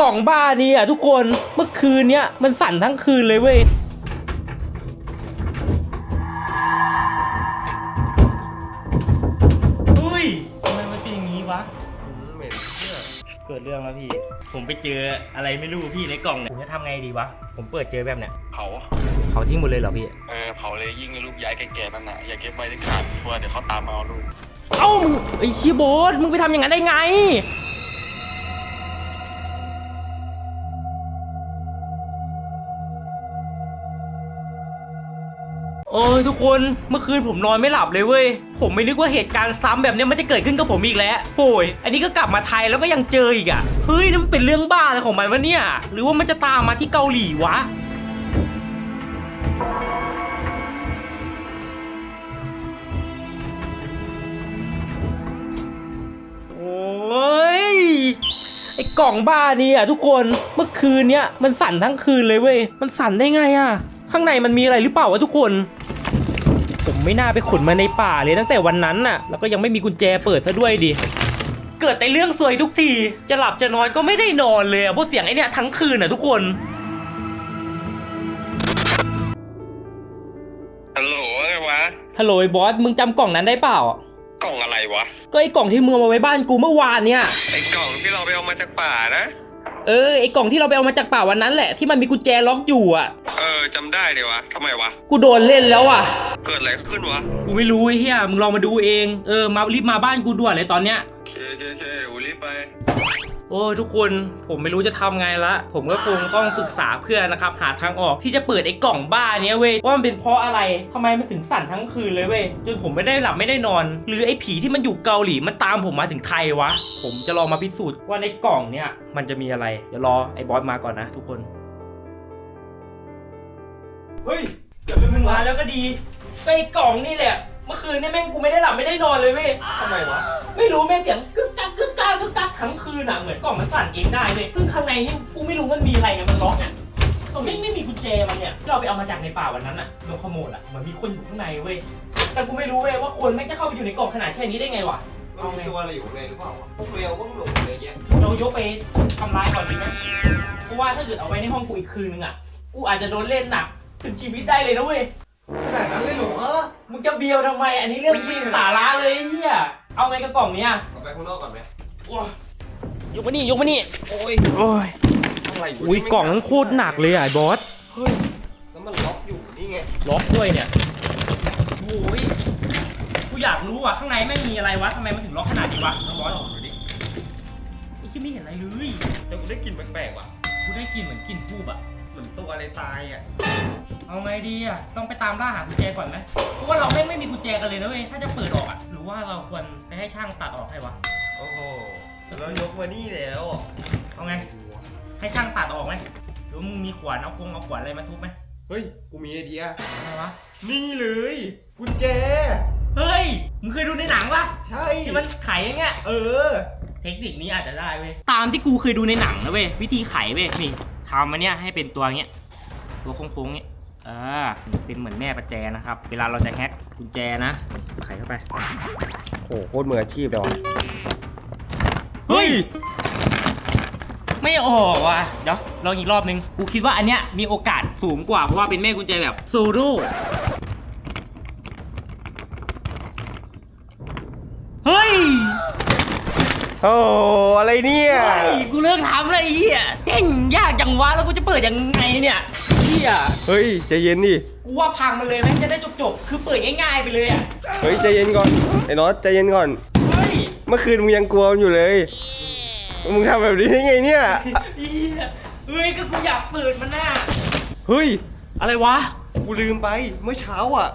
กล่องบ้านี่อะทุกคนเมื่อคืนเนี้ยมันสั่นทั้งคืนเลยเว้ยอุ้ยทำไมมันเป็นอย่างนี้วะเหม็นเชื่อเกิดเรื่องแล้วพี่ ผมไปเจออะไรไม่รู้พี่ในกล่องเนี่ยผมจะทำไงดีวะ ผมเปิดเจอแบบเนี้ยเผาเขาทิ้งหมดเลยเหรอพี่ เออ เผาเลยยิ่งลูกย้ายแก่ๆนั่นน่ะ อย่าเก็บไว้ที่ขาดเพราะว่าเดี๋ยวเขาตามมาเอาลูกเอ้ามึงไอ้คีย์บอร์ดมึงไปทำอย่างนั้นได้ไง โอ้ยทุกคนเมื่อคืนผมนอนไม่หลับเลยเว้ย ผมไม่นึกว่าเหตุการณ์ซ้ำแบบนี้มันจะเกิดขึ้นกับผมอีกแล้วโอ้ยอันนี้ก็กลับมาไทยแล้วก็ยังเจออีกอะ่ะเฮ้ยนี่มันเป็นเรื่องบ้าอะไรของมันวะเนี่ย หรือว่ามันจะตามมาที่เกาหลีวะโอ้ยไอ้กล่องบ้านี่อะทุกคนเมื่อคืนเนี้ยมันสั่นทั้งคืนเลยเว้ยมันสั่นได้ไงอะ ข้างในมันมีอะไรหรือเปล่าวะทุกคน ผมไม่น่าไปขนมาในป่าเลยตั้งแต่วันนั้นน่ะ แล้วก็ยังไม่มีกุญแจเปิดซะด้วยดิ เกิดแต่เรื่องสวยทุกที จะหลับจะนอนก็ไม่ได้นอนเลยอะเพราะเสียงไอ้เนี่ยทั้งคืนอะทุกคน ฮัลโหลว่าไงวะ ฮัลโหลไอ้บอส มึงจำกล่องนั้นได้เปล่า กล่องอะไรวะ ก็ไอ้กล่องที่มึงเอามาไว้บ้านกูเมื่อวานเนี่ย ไอ้กล่องที่เราไปเอามาจากป่านะ เออไอ้กล่องที่เราไปเอามาจากป่าวันนั้นแหละที่มันมีกุญแจล็อกอยู่อะ เออจำได้เลยวะทำไมวะ กูโดนเล่นแล้วอะ เกิดอะไรขึ้นวะ กูไม่รู้ไอ้เฮียมึงลองมาดูเอง เออมารีบมาบ้านกูด่วนเลยตอนเนี้ย โอเคโอเคโอเคอูรีบไป โอ้ยทุกคนผมไม่รู้จะทำไงละ ผมก็คงต้องปรึกษาเพื่อนนะครับ หาทางออกที่จะเปิดไอ้กล่องบ้าเนี้ยเว้ยว่ามันเป็นเพราะอะไรทำไมมันถึงสั่นทั้งคืนเลยเว้ยจนผมไม่ได้หลับไม่ได้นอน หรือไอ้ผีที่มันอยู่เกาหลีมันตามผมมาถึงไทยวะ ผมจะลองมาพิสูจน์ว่าในกล่องเนี้ยมันจะมีอะไรเดี๋ยวรอไอ้บอสมาก่อนนะ ทุกคนเฮ้ยเกิดเรื่องมึขึ้งนมามาแล้วก็ดีก็ไอ้กล่องนี่แหละเมื่อคืนเนี่ยแม่งกูไม่ได้หลับไม่ได้นอนเลยเว้ยทำไมวะไม่รู้แม่งเสียงกึก กักกึกกักกึกกักทั้งคืนอะเหมือนกล่องมันสั่นเองได้เลยซึ่งข้างในนี่กูไม่รู้มันมีอะไรไงมันล็อกอะก็ไม่ไม่มีกุญแจมันเนี่ยที่เราไปเอามาจากในป่าวันนั้นอะโดนขโมยอะเหมือนมีคนอยู่ข้างในเว้ยแต่กูไม่รู้เว้ยว่าคนแม่งจะเข้าไปอยู่ในกล่องขนาดแค่นี้ได้ไงวะเรามีตัวอะไรอยู่ข้างในหรือเปล่าวะพวกเมลพวกหลงอะไรเงี้ยเรายกไปทำลายก่อนดีไหมเพราะว่าถ้าเกิดเอาไว้ในห้องกูอีกคืนนึงอะกูอาจจะโดนเล่นหนักถึงชีวิตได้เลยนะเว้ยขนาดนั้นเลยเหรอมึงจะเบียวทำไม อันนี้เรื่องจริงสาระเลยไอ้เฮียเอาไงกับกล่องเนี้ยเอาไปข้างนอกก่อนไหม ว้ายยกมานี่ยกมานี่โอ้ยโอ้ยอะไรวะอุ้ยกล่องนั้นโคตรหนักเลยอะไอ้บอสเฮ้ยแล้วมันล็อกอยู่นี่ไงล็อกด้วยเนี่ยโอ้ยกูอยากรู้อะข้างในแม่งมีอะไรวะทำไมมันถึงล็อกขนาดนี้วะน้องบอสดูดิไอ้ที่ไม่เห็นอะไรเลยแต่กูได้กลิ่นแปลกๆว่ะกูได้กลินเหมือนกลินทูบอะเหมือนตัวอะไรตายอะเอาไงดีอะต้องไปตามล่าหากุญแจก่อนไหมเพราะว่าเราแม่งไม่มีกุญแจกันเลยนะเว้ยถ้าจะเปิดออกอะหรือว่าเราควรไปให้ช่างตัดออกให้วะโอ้โหเรายก มานี่แล้วเอาไง ให้ช่างตัดออกไหมหรือมึงมีขวานเอาคงเอาขวานอะไรมาทุบไหมเฮ้ย กูมีไอเดีย อะไรวะ นี่เลยกุญแจ เฮ้ย มึงเคยดูในหนังปะใช่ ที่มันไขอย่างเงี้ย เออ เทคนิคนี้อาจจะได้เว้ย ตามที่กูเคยดูในหนังนะเว้ย วิธีไขเว้ย นี่ทำมาเนี่ยให้เป็นตัวเงี้ย ตัวโค้งๆเงี้ยอ่าเป็นเหมือนแม่ประแจนะครับ เวลาเราจะแฮกกุญแจนะ ไขเข้าไป โหโคตรมืออาชีพเลยว่ะ เฮ้ย ไม่ออกว่ะ เดี๋ยวลองอีกรอบนึง กูคิดว่าอันเนี้ยมีโอกาสสูงกว่า เพราะว่าเป็นแม่กุญแจแบบโซโล่เฮ้ยโอ้อะไรเนี่ย เฮ้ยกูเลิกทำเลยไอ้เหี้ยเฮ้ยยากจังวะแล้วกูจะเปิดยังไงเนี่ยเหี้ยเฮ้ยใจเย็นดิ กูว่าพังมันเลยแม่งจะได้จบๆ คือเปิดง่ายๆไปเลยอะ เฮ้ยใจเย็นก่อนไอ้น็อตใจเย็นก่อน เฮ้ยเมื่อคืนมึงยังกลัวมันอยู่เลย มึงทำแบบนี้ได้ไงเนี่ยเหี้ยเฮ้ยก็กูอยากเปิดมันน่ะเฮ้ย อะไรวะ กูลืมไปเมื่อเช้าอะ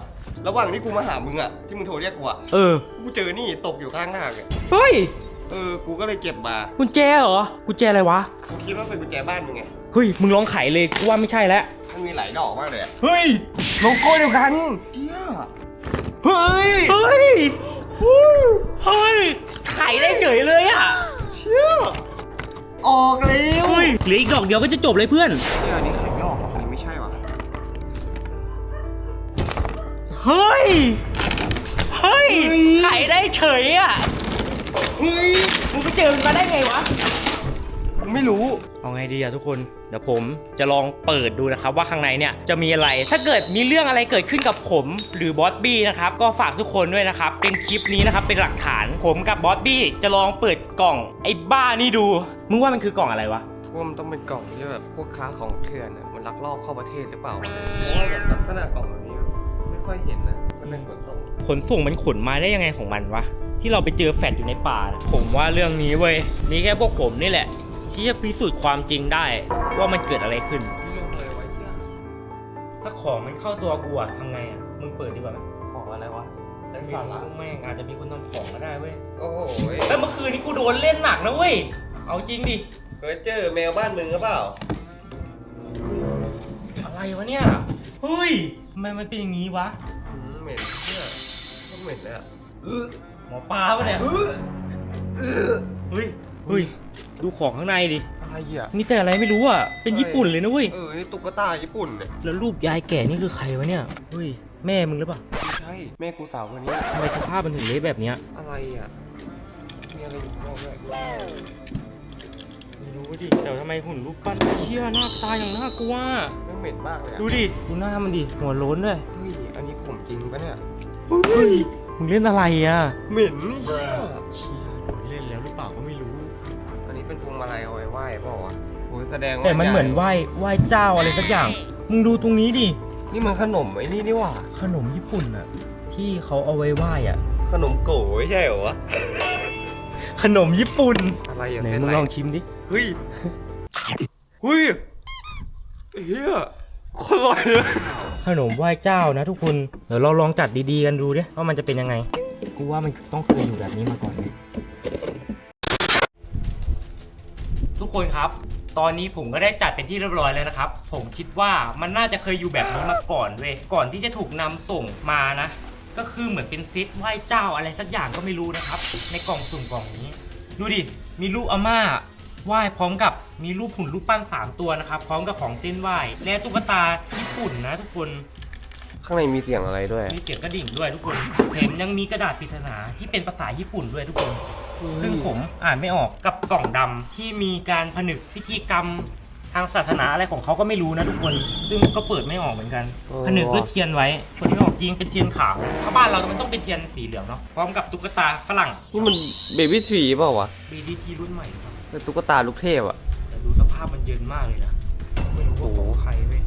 ระหว่างที่กูมาหามึงอะ ที่มึงโทรเรียกกูอะ เออ กูเจอนี่ตกอยู่ข้างทางอะเฮ้ย เออ กูก็เลยเก็บมา กุญแจเหรอ กุญแจอะไรวะ กูคิดว่าเป็นกุญแจบ้านมึงไง เฮ้ย มึงลองไขเลย กูว่าไม่ใช่แล้ว มันมีหลายดอกมากเลยอะเฮ้ย โลโก้เดียวกันเชี่ยเฮ้ย เฮ้ย เฮ้ยไขได้เฉยเลยอะเชี่ยออกแล้วเฮ้ยเหลืออีกดอกเดียวก็จะจบเลยเพื่อน เชี่ยอันนี้ไข่ไม่ออกหรออันนี้ไม่ใช่ว่ะเฮ้ย เฮ้ยเฮ้ยไขได้เฉยอะเฮ้ยมึงไปเจอมันมาได้ไงวะ กูกูไม่รู้ เอาไงดีอะทุกคน เดี๋ยวผมจะลองเปิดดูนะครับว่าข้างในเนี่ยจะมีอะไร ถ้าเกิดมีเรื่องอะไรเกิดขึ้นกับผมหรือบอสบี้นะครับก็ฝากทุกคนด้วยนะครับ เป็นคลิปนี้นะครับเป็นหลักฐานผมกับบอสบี้จะลองเปิดกล่องไอ้บ้านี่ดู มึงว่ามันคือกล่องอะไรวะว่ามันต้องเป็นกล่องที่แบบพวกค้าของเถื่อนอะมันลักลอบเข้าประเทศหรือเปล่าเพราะว่าแบบลักษณะกล่องแบบนี้ไม่ค่อยเห็นนะมันเป็นขนส่งขนส่งมันขนมาได้ยังไงของมันวะที่เราไปเจอแฟดอยู่ในป่าน่ะผมว่าเรื่องนี้เว้ยมีแค่พวกผมนี่แหละ ที่จะพิสูจน์ความจริงได้ว่ามันเกิดอะไรขึ้นพี่ลงเลยไว้เชี่ยถ้าของมันเข้าตัวกูอะทำไงอะมึงเปิดดีกว่าไหมของอะไรวะไร้ไม่สาระรู้แม่งอาจจะมีคนทำของก็ได้เว้ยโอ้โหแล้วเมื่อคืนนี้กูโดนเล่นหนักนะเว้ย เอาจริงดิ เคยเจอแมวบ้านมึงหรือเปล่า อะไรวะเนี่ย เฮ้ยทำไมมันเป็นอย่างนี้วะอืมเหม็นเชี่ยก็เหม็นเลยอะหมอปลาปะเนี่ยเออเออเฮ้ย เฮ้ยดูของข้างในดิอะไรอะมีแต่อะไรไม่รู้อะเป็นญี่ปุ่นเลยนะเว้ยเออนี่ตุ๊กตาญี่ปุ่นเนี่ยแล้วรูปยายแก่นี่คือใครวะเนี่ยเฮ้ยแม่มึงหรือเปล่าไม่ใช่แม่กูสาวคนนี้ทำไมสภาพมันถึงเละแบบเนี้ยอะไรอะมีอะไรอยู่ข้างนอกด้วยไม่รู้ดิแต่ทำไมหุ่นรูปปั้นเชี่ยหน้าตาอย่างน่ากลัวแม่งเหม็นมากเลยอะดูดิดูหน้ามันดิหัวโล้นด้วยเฮ้ยอันนี้ผมจริงปะเนี่ยเฮ้ยมึงเล่นอะไรอะเหม็นนี่เชี่ย มาลัยเอาไว้ไหว้เปล่าวะโอ้ยแสดงว่าแต่มันเหมือนไหว้ไหว้เจ้าอะไรสักอย่าง มึงดูตรงนี้ดิ นี่มันขนมไอ้นี่นี่หว่า ขนมญี่ปุ่นอะที่เขาเอาไว้ไหว้อะขนมโก๋ไม่ใช่เหรอวะ ขนมญี่ปุ่นอะไรอะไหนเส้นมึงอะไรลองชิมดิ เฮ้ยเฮ้ยเฮียโคตรอร่อยเลยขนมไหว้เจ้านะทุกคน เดี๋ยวเราลองจัดดีๆกันดูดิว่ามันจะเป็นยังไง กูว่ามันต้องเคยอยู่แบบนี้มาก่อนเลย ทุกคนครับ ตอนนี้ผมก็ได้จัดเป็นที่เรียบร้อยแล้วนะครับ ผมคิดว่ามันน่าจะเคยอยู่แบบนี้มาก่อนเว้ยก่อนที่จะถูกนำส่งมานะ ก็คือเหมือนเป็นเซตไหว้เจ้าอะไรสักอย่างก็ไม่รู้นะครับ ในกล่องสุ่มกล่องนี้ ดูดิมีรูปอาม่าไหว้พร้อมกับมีรูปหุ่นรูปปั้นสามตัวนะครับ พร้อมกับของเส้นไหว้และตุ๊กตาญี่ปุ่นนะทุกคน ข้างในมีเสียงอะไรด้วย มีเสียงกระดิ่งด้วยทุกคนแถมยังมีกระดาษปริศนาที่เป็นภาษาญี่ปุ่นด้วยทุกคน ซึ่งผมอ่านไม่ออกกับกล่องดำที่มีการผนึกพิธีกรรมทางศาสนาอะไรของเขาก็ไม่รู้นะทุกคน ซึ่งก็เปิดไม่ออกเหมือนกัน โอ้ ผนึกด้วยเทียนไว้ผลไม่ออกจริงเป็นเทียนขาวถ้าบ้านเรามันต้องเป็นเทียนสีเหลืองเนาะพร้อมกับตุ๊กตาฝรั่งนี่มันเบบี้ทรีเปล่าวะ BDT รุ่นใหม่หรือเปล่าเป็นตุ๊กตาลูกเทพอะ แต่ดูสภาพมันเยินมากเลยนะไม่รู้ว่าของใครเว้ย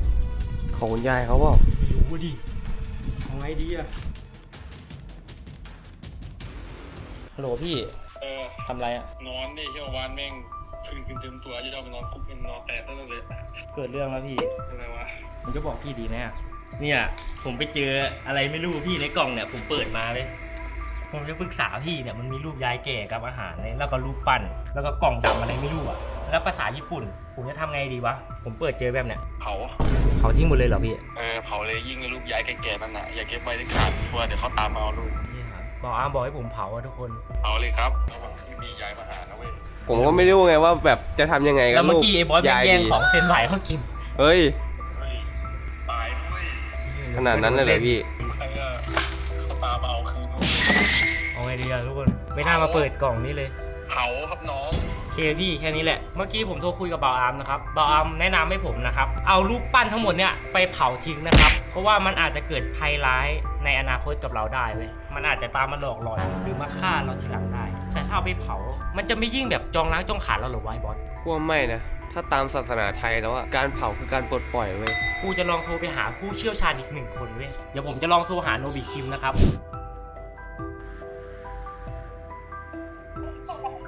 ของคุณยายเขาเปล่าไม่รู้ว่าดิของไงดีอะฮัลโหลพี่ เออทำไรอะนอนดิเที่ยววานแม่งคืนคืนเต็มตัวจะเอาไปนอนคุกเป็นนอนแต่ตั้งแต่เลยเกิดเรื่องแล้วพี่อะไรวะผมจะบอกพี่ดีไหมอะเนี่ย ผมไปเจออะไรไม่รู้พี่ในกล่องเนี่ย ผมเปิดมาเลย ผมจะปรึกษาพี่เนี่ยมันมีรูปยายแก่กับอาหารเลยแล้วก็รูปปั้นแล้วก็กล่องดำอะไรไม่รู้อะแล้วภาษาญี่ปุ่น ผมจะทำไงดีวะ ผมเปิดเจอแบบเนี้ยเผาเขาทิ้งหมดเลยเหรอพี่เออเผาเลยยิ่งลูกย้ายแก่ๆนั่นน่ะอย่าเก็บไว้ที่ขาดเพราะว่าเดี๋ยวเขาตามมาเอาลูกนี่ครั บบอกอาร์มบอกให้ผมเผาอะทุกคนเผาเลยครับระหว่างที่มีย้ายมาหานะเว้ยผมก็ไม่รู้ไงว่าแบบจะทำยังไงกัแล้บวเมื่อลูกกี้ไอ้บอสแม่งยายแย่งดีของเซนไหวเขากินเฮ้ย เฮ้ยตายด้วยขนาดนั้นเลยเหรอพี่ ใครอะเขาตามมาเอาคืนลูกเอาไงดีอะทุกคน ไม่น่ามาเปิดกล่องนี้เลย เผาครับน้องเค พี่แค่นี้แหละ เมื่อกี้ผมโทรคุยกับบ่าวอาร์มนะครับบ่าวอาร์มแนะนำให้ผมนะครับ เอารูปปั้นทั้งหมดเนี่ยไปเผาทิ้งนะครับ เพราะว่ามันอาจจะเกิดภัยร้ายในอนาคตกับเราได้เว้ยมันอาจจะตามมาหลอกหลอนหรือมาฆ่าเราทีหลังได้ แต่ถ้าเอาไปเผา มันจะไม่ยิ่งแบบจองล้างจองขาดเราเหรือไวะไอ้บอสกลัวไม่นะถ้าตามศาสนาไทยแล้วอะการเผาคือการปลดปล่อยเว้ย กูจะลองโทรไปหาผู้เชี่ยวชาญอีกหนึ่งคนเว้ย เดี๋ยวผมจะลองโทรหาโนบิคิมนะครับ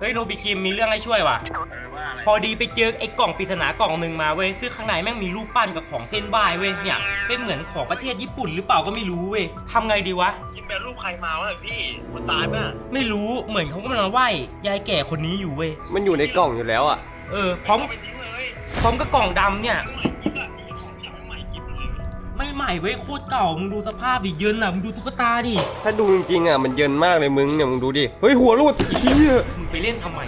ฮ้ยโนบิคิมมีเรื่องให้ช่วยว่ะ เออว่าอะไรพอดีไปเจอไอ้กล่องปริศนากล่องหนึ่งมาเว้ยซึ่งข้างในแม่งมีรูปปั้นกับของเส้นไหว้เว้ยเนี่ยเป็นเหมือนของประเทศญี่ปุ่นหรือเปล่าก็ไม่รู้เว้ยทำไงดีวะยิงเป็นรูปใครมาวะพี่มันตายป่ะไม่รู้เหมือนเขากำลังไหว้ยายแก่คนนี้อยู่เว้ยมันอยู่ในกล่องอยู่แล้วอะเออพร้อมเอาไปทิ้งเลยพร้อมกับกล่องดำเนี่ยใหม่กิ๊บอะนี่ ไม่ใหม่เว้ยโคตรเก่ามึงดูสภาพดิเยินอะมึงดูตุ๊กตาดิถ้าดูจริงๆอะมันเยินมากเลยมึงเนี่ยมึงดูดิเฮ้ยหัวรูดเชี่ยมึงไปเล่นทำไม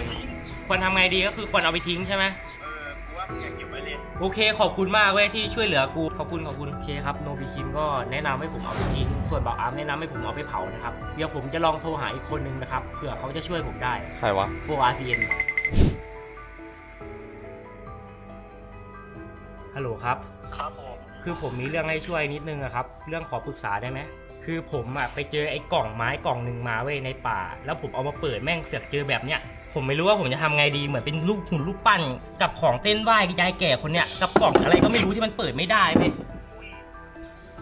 ควรทำไงดีก็คือควรเอาไปทิ้งใช่ไหมเออกูว่ามึงอยากเก็บไว้เลยโอเค ขอบคุณมากเว้ยที่ช่วยเหลือกูขอบคุณขอบคุณโอเคครับโนบิคิมก็แนะนำให้ผมเอาไปทิ้งส่วนบ่าวอาร์มแนะนำให้ผมเอาไปเผานะครับเดี๋ยวผมจะลองโทรหาอีกคนนึงนะครับเผื่อเขาจะช่วยผมได้ ใครวะ โฟอาร์ซีเอ็นฮัลโหลครับ ครับผม คือผมมีเรื่องให้ช่วยนิดนึงอะครับ เรื่องขอปรึกษาได้ไหมคือผมอะไปเจอไอ้กล่องไม้กล่องหนึ่งมาเว้ยในป่า แล้วผมเอามาเปิดแม่งเสือกเจอแบบเนี้ยผมไม่รู้ว่าผมจะทำไงดีเหมือนเป็นรูปหุ่นรูปปั้น กับของเส้นไหว้ยายแก่คนเนี้ยกับกล่องอะไรก็ไม่รู้ที่มันเปิดไม่ได้เว้ย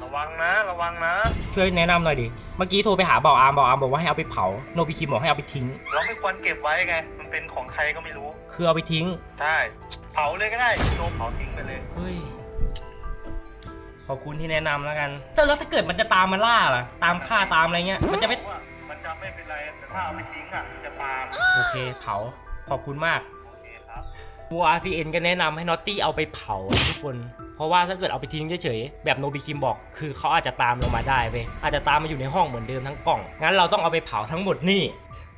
ระวังนะระวังนะ ช่วยแนะนำหน่อยดิ เมื่อกี้โทรไปหาเบาอาร์มเบาอาร์มบอกว่าให้เอาไปเผา โนบิคิมบอกให้เอาไปทิ้ง เราไม่ควรเก็บไว้ไง มันเป็นของใครก็ไม่รู้ คือเอาไปทิ้ง ใช่ เผาเลยก็ได้โดนเผาทิ้งไปเลย เฮ้ย ขอบคุณที่แนะนำแล้วกันแต่แล้วถ้าเกิดมันจะตามมาล่าล่ะ ตามฆ่าตามอะไรเงี้ย มันจะไม่ ว่ามันจะไม่เป็นไร แต่ถ้าเอาไปทิ้งอะมันจะตาม โอเค เผา ขอบคุณมาก โอเคครับกู RCN ก็แนะนำให้นอตตี้เอาไปเผาทุกคน เพราะว่าถ้าเกิดเอาไปทิ้งเฉยๆ แบบโนบิคิมบอก คือเขาอาจจะตามเรามาได้เว้ย อาจจะตามมาอยู่ในห้องเหมือนเดิมทั้งกล่อง งั้นเราต้องเอาไปเผาทั้งหมดนี่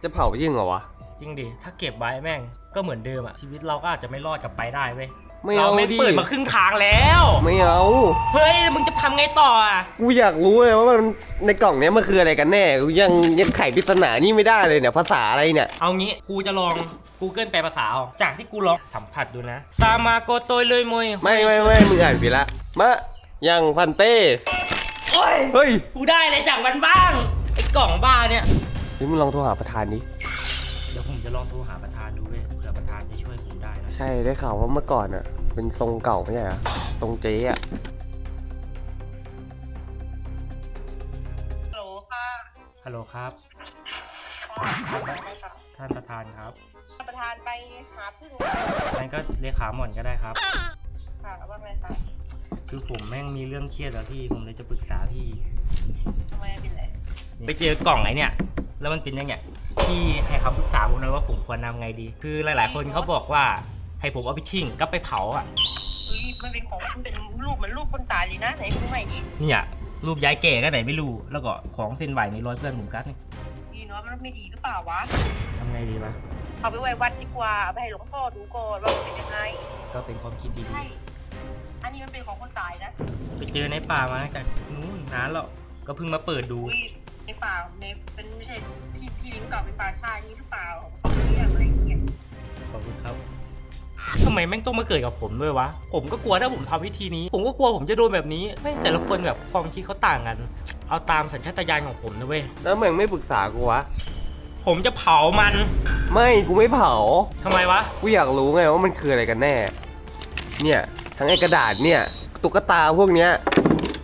จะเผาจริงเหรอวะ จริงดิ ถ้าเก็บไว้แม่ง ก็เหมือนเดิมอะชีวิตเราก็อาจจะไม่รอดกลับไปได้เว้ย ไม่เราเอาแม่งดิเปิดมาครึ่งทางแล้ว ไม่เอาเฮ้ยมึงจะทำไงต่ออะกูอยากรู้เลยว่ามันในกล่องเนี้ยมันคืออะไรกันแน่กูยังยังไขปริศนานี่ไม่ได้เลยเนี่ยภาษาอะไรเนี่ย เอางี้กูจะลอง Google แปลภาษาเอาจากที่กูลองสัมผัสดูนะซามาโกโตยเลยมวยไม่ไม่ไม่มึงอ่านผิดละมะยังพันเต้โอ้ยเฮ้ยกูได้อะไรจากมันบ้างไอ้กล่องบ้าเนี่ยเฮ้ยมึงลองโทรหาประธานดิเดี๋ยวผมจะลองโทรหา ใช่ได้ข่าวว่าเมื่อก่อนอะ เป็นทรงเก่าไม่ใช่เหรอทรงเจ๊อะฮัลโหลค่ะฮัลโหลครับค่ะท่านประธานครับประธานไปหาพึ่งนั่นก็เลขาหม่อนก็ได้ครับ ค่ะว่าไงคะคือผมแม่งมีเรื่องเครียดแล้วพี่ ผมเลยจะปรึกษาพี่ ทำไมเป็นไรไปเจอกล่องไอ้เนี่ย แล้วมันเป็นยังไงพี่ให้คำปรึกษาผมหน่อยว่าผมควรทำไงดี คือหลาย ๆ คนเขาบอกว่า ให้ผมเอาไปทิ้งก็ไปเผาอะเฮ้ยมันเป็นของมันเป็นรูปเหมือนรูปคนตายเลยนะไหนดูใหม่ดิเนี่ยรูปย้ายแก่ก็ไหนไม่รู้ แล้วก็ของเส้นไหวในร้อยเพื่อนผมกัดนี่พี่เนาะมันไม่ดีหรือเปล่าวะทำไงดีวะเอาไปไว้วัดดีกว่าเอาไปให้หลวงพ่อดูก่อนว่ามันเป็นยังไงก็เป็นความคิดดีใช่อันนี้มันเป็นของคนตายนะๆไปเจอในป่ามาตั้งแต่นู้นนานแล้วก็เพิ่งมาเปิดดูอุ้ยในป่าในเป็นไม่ใช่ที่ที่ลิงเก่าเป็นป่าชาอย่างนี้หรือเปล่าเขาเรียกอะไรอย่างเงี้ยขอบคุณครับ ทำไมแม่งต้องมาเกิดกับผมด้วยวะ ผมก็กลัวถ้าผมทำวิธีนี้ ผมก็กลัวผมจะโดนแบบนี้แม่งแต่ละคนแบบความคิดเขาต่างกัน เอาตามสัญชาตญาณของผมนะเว้ย แล้วมึงไม่ปรึกษากูวะ ผมจะเผามันไม่กูไม่เผา ทำไมวะ กูอยากรู้ไงว่ามันคืออะไรกันแน่ เนี่ยทั้งไอ้กระดาษเนี่ยตุ๊กตาพวกเนี้ย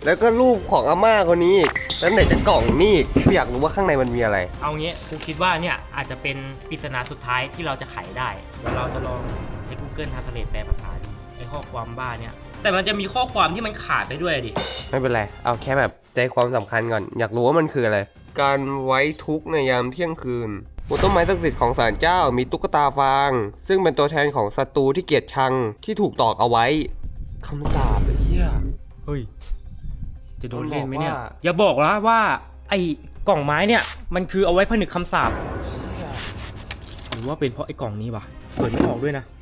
แล้วก็รูปของอาม่าคนนี้อีกแล้วไหนจะกล่องนี่อีกกูอยากรู้ว่าข้างในมันมีอะไร เอางี้กูคิดว่าเนี่ยอาจจะเป็นปริศนาสุดท้ายที่เราจะไขได้แล้วเราจะลองใช้ Google Translate แปลภาษาดูไอ้ข้อความบ้าเนี่ยแต่มันจะมีข้อความที่มันขาดไปด้วยดิไม่เป็นไร เอาแค่แบบใจความสำคัญก่อน อยากรู้ว่ามันคืออะไร การไว้ทุกข์ในยามเที่ยงคืนบนต้นไม้ศักดิ์สิทธิ์ของศาลเจ้ามีตุ๊กตาฟาง ซึ่งเป็นตัวแทนของศัตรูที่เกลียดชังที่ถูกตอกเอาไว้คำสาปไอ้เหี้ย เฮ้ยจะโดนเล่นไหมเนี่ยมันบอกว่า อย่าบอกนะว่า ไอ้กล่องไม้เนี่ย มันคือเอาไว้ผนึกคำสาปหรือว่าเป็นเพราะไอ้กล่องนี้วะเปิดไม่ออกด้วยนะกู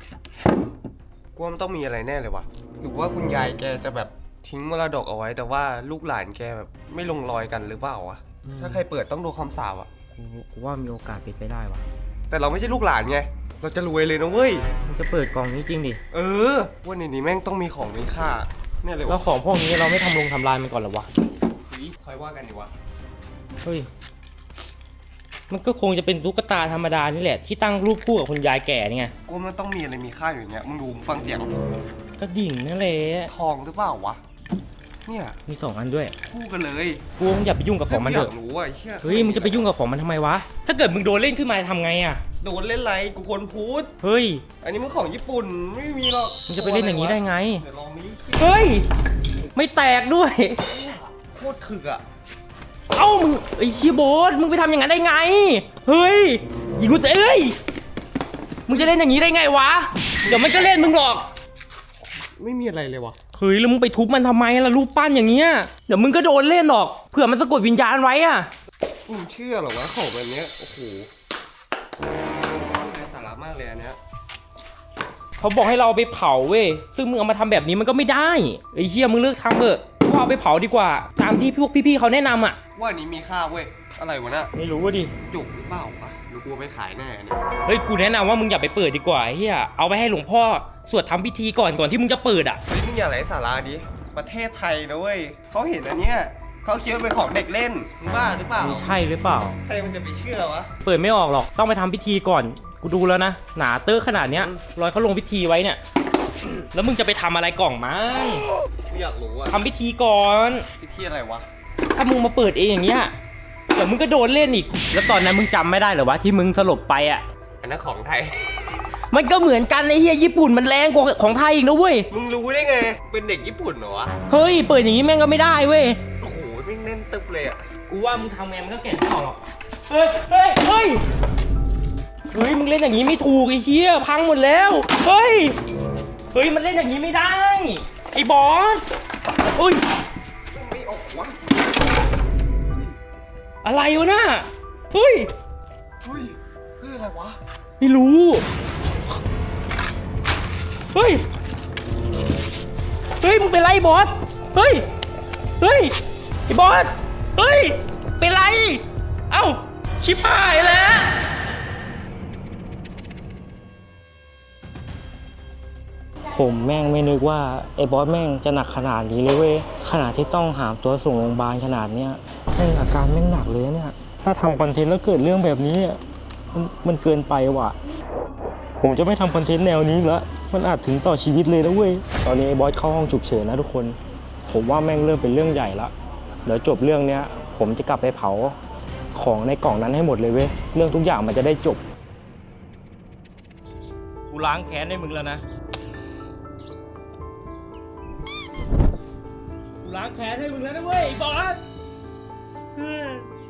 ว่ามันต้องมีอะไรแน่เลยวะหรือว่าคุณยายแกจะแบบทิ้งมรดกเอาไว้ แต่ว่าลูกหลานแกแบบไม่ลงรอยกันหรือเปล่าวะอืม ถ้าใครเปิดต้องดูคำสาปอะกูกูว่ามีโอกาสเป็นไปได้วะแต่เราไม่ใช่ลูกหลานไงเราจะรวยเลยนะเว้ยมันจะเปิดกล่องนี้จริงดิ เออว่าในนี้แม่งต้องมีของมีค่าแน่เลยแล้ววะของพวกนี้เราไม่ทำลงทำลายมันก่อนเหรอวะเฮ้ยคอยว่ากันดีวะเฮ้ย มันก็คงจะเป็นตุ๊กตาธรรมดานี่แหละ ที่ตั้งรูปคู่กับคุณยายแก่นี่ไงกูว่ามันต้องมีอะไรมีค่าอยู่อย่างเงี้ยมึงดูมึงฟังเสียงก็ดิ่งนั่นแหละทองหรือเปล่าวะเนี่ยมีสองอันด้วยคู่กันเลยกูว่ามึงอย่าไปยุ่งกับของมันเถยาอะกรู้อะเฮียเฮ้ยมึงจะไปยุ่งกับของมันทำไมวะถ้าเกิดมึงโดนเล่นขึ้นมาทำไงอะโดนเล่นไรกูคนพูดเฮ้ยอันนี้มันของญี่ปุ่นไม่มีหรอกมึงจะไปเล่นอย่างนี้ได้ไงเดี๋ยวลองนี้เฮ้ยไม่แตกด้วยโคตรถึกอะ เอ้ามึงไอ้เฮียโบสมึงไปทำอย่างนั้นได้ไง เฮ้ยยิงกูเอ้ย มึงจะเล่นอย่างนี้ได้ไงวะ เดี๋ยวมันก็เล่นมึงหรอก ไม่มีอะไรเลยวะเฮ้ยแล้วมึงไปทุบมันทำไมล่ะรูปปั้นอย่างเงี้ย เดี๋ยวมึงก็โดนเล่นหรอก เผื่อมันสะกดวิญญาณไว้อะมึงเชื่อเหรอวะของแบบเนี้ย โอ้โหไร้สาระมากเลยอันเนี้ย เขาบอกให้เราเอาไปเผาเว้ย ซึ่งมึงเอามาทำแบบนี้มันก็ไม่ได้ไอ้เหี้ยมึงเลิกทำเถอะว่าเอาไปเผาดีกว่า ตามที่พวกพี่ๆเขาแนะนำอะ ว่าอันนี้มีค่าเว้ย อะไรวะน่ะไม่รู้ว่าดิ จุกหรือเปล่าวะหรือกูเอาไปขายแน่เนี่ยเฮ้ย กูแนะนำว่ามึงอย่าไปเปิดดีกว่าไอ้เฮียเอาไปให้หลวงพ่อสวดทำพิธีก่อนก่อนที่มึงจะเปิดอะ เฮ้ยมึงอย่าไร้สาระดิ ประเทศไทยนะเว้ยเขาเห็นอันเนี้ยเขาคิดว่าเป็นของเด็กเล่นมึงบ้าหรือเปล่าใช่หรือเปล่า ใครมันจะไปเชื่อวะ เปิดไม่ออกหรอก ต้องไปทำพิธีก่อน กูดูแล้วนะ หนาเตอร์ขนาดเนี้ย รอยเขาลงพิธีไว้เนี่ย แล้วมึงจะไปทำอะไรกล่องมั้งกูอยากรู้อะทำพิธีก่อนพิธีอะไรวะ ถ้ามึงมาเปิดเองอย่างเงี้ยเดี๋ยวมึงก็โดนเล่นอีก แล้วตอนนั้นมึงจำไม่ได้เหรอวะที่มึงสลบไปอะ อันนั้นของไทย มันก็เหมือนกันไอ้เฮียญี่ปุ่นมันแรงกว่าของไทยอีกนะเว้ย มึงรู้ได้ไง เป็นเด็กญี่ปุ่นเหรอวะเฮ้ยเปิดอย่างงี้แม่งก็ไม่ได้เว้ย โอ้โหแม่งแน่นตึบเลยอะกูว่ามึงทำไงมันก็แก่ไม่ออกหรอก เฮ้ย เฮ้ย เฮ้ย เฮ้ยมึงเล่นอย่างนี้ไม่ถูกไอ้เหี้ยพังหมดแล้ว เฮ้ย เฮ้ยมันเล่นอย่างนี้ไม่ได้ ไอ้บอสเฮ้ย อะไรวะน่ะเฮ้ย เฮ้ยเฮ้ยอะไรวะไม่รู้ เฮ้ย เฮ้ย มึงเป็นไรบอส เฮ้ย เฮ้ยไอ้บอส เฮ้ย เป็นไร เอ้า ชิบหายแล้ว ผมแม่งไม่นึกว่า ไอ้บอสแม่งจะหนักขนาดนี้เลยเว้ย ขนาดที่ต้องหามตัวส่งโรงพยาบาลขนาดเนี้ยแม่งอาการแม่งหนักเลยเนี่ย ถ้าทำคอนเทนต์แล้วเกิดเรื่องแบบนี้มันมันเกินไปว่ะ ผมจะไม่ทำคอนเทนต์แนวนี้แล้วมันอาจถึงต่อชีวิตเลยนะเว้ย ตอนนี้ไอ้บอสเข้าห้องฉุกเฉินนะทุกคน ผมว่าแม่งเริ่มเป็นเรื่องใหญ่ละ เดี๋ยวจบเรื่องเนี้ย ผมจะกลับไปเผาของในกล่องนั้นให้หมดเลยเว้ย เรื่องทุกอย่างมันจะได้จบ กูล้างแค้นให้มึงแล้วนะ กูล้างแค้นให้มึงแล้วนะเว้ยไอ้บอส 对。